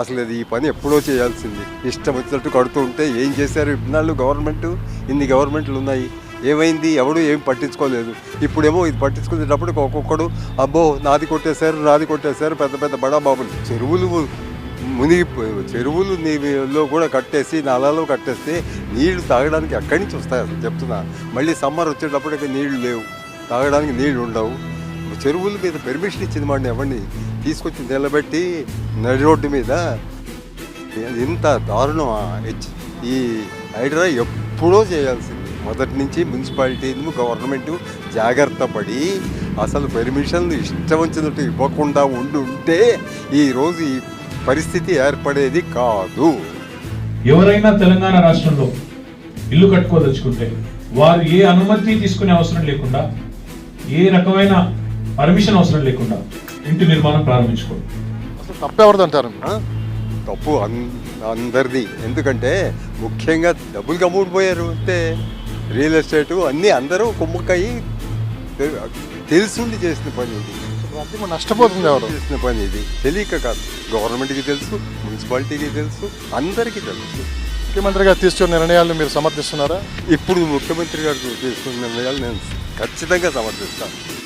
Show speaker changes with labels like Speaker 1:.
Speaker 1: అసలు అది ఈ పని ఎప్పుడో చేయాల్సింది. ఇష్టం వచ్చినట్టు కడుతూ ఉంటే ఏం చేశారు? ఇన్నాళ్ళు గవర్నమెంట్ ఇన్ని గవర్నమెంట్లు ఉన్నాయి. ఏమైంది? ఎవడు ఏం పట్టించుకోలేదు. ఇప్పుడేమో ఇది పట్టించుకునేటప్పుడు ఒక్కొక్కడు అబ్బో నాది కొట్టేశారు నాది కొట్టేశారు పెద్ద పెద్ద బడాబాబులు. చెరువులు మునిగిపోయి చెరువులు నీలో కూడా కట్టేసి నాలలో కట్టేస్తే నీళ్ళు తాగడానికి అక్కడి నుంచి వస్తాయి? అసలు చెప్తున్నా. మళ్ళీ సమ్మర్ వచ్చేటప్పటికి నీళ్ళు లేవు. తాగడానికి నీళ్ళు ఉండవు. చెరువుల మీద పెర్మిషన్ ఇచ్చింది వాడిని ఎవరిని? తీసుకొచ్చి నిలబెట్టి నడి రోడ్డు మీద. ఇంత దారుణం ఈ హైడ్రా ఎప్పుడో చేయాల్సింది. మొదటి నుంచి మున్సిపాలిటీ గవర్నమెంట్ జాగ్రత్త పడి అసలు పెర్మిషన్లు ఇష్టం వచ్చినట్టు ఇవ్వకుండా ఉండి ఉంటే ఈరోజు ఈ పరిస్థితి ఏర్పడేది కాదు.
Speaker 2: ఎవరైనా తెలంగాణ రాష్ట్రంలో ఇల్లు కట్టుకోదలుచుకుంటే వారు ఏ అనుమతి తీసుకునే అవసరం లేకుండా ఏ రకమైన పర్మిషన్ అవసరం లేకుండా ఇంటి నిర్మాణం ప్రారంభించుకోండి.
Speaker 3: అసలు తప్పెవరిది అంటారు
Speaker 1: ఆ? తప్పు అందరిది. ఎందుకంటే ముఖ్యంగా డబ్బులు కమ్ముకుపోయారు అంతే. రియల్ ఎస్టేటు అన్నీ అందరూ కుమ్మక్కయ్యి తె- తెలుసుండి చేసిన పని ఇది.
Speaker 3: నష్టపోతుంది ఎవరు?
Speaker 1: చేసిన పని ఇది. తెలియక కాదు. గవర్నమెంట్కి తెలుసు మున్సిపాలిటీకి తెలుసు అందరికీ తెలుసు.
Speaker 3: ముఖ్యమంత్రి గారు తీసుకున్న నిర్ణయాలను మీరు సమర్థిస్తున్నారా?
Speaker 1: ఇప్పుడు ముఖ్యమంత్రి గారు తీసుకున్న నిర్ణయాలు నేను ఖచ్చితంగా సమర్థిస్తాను.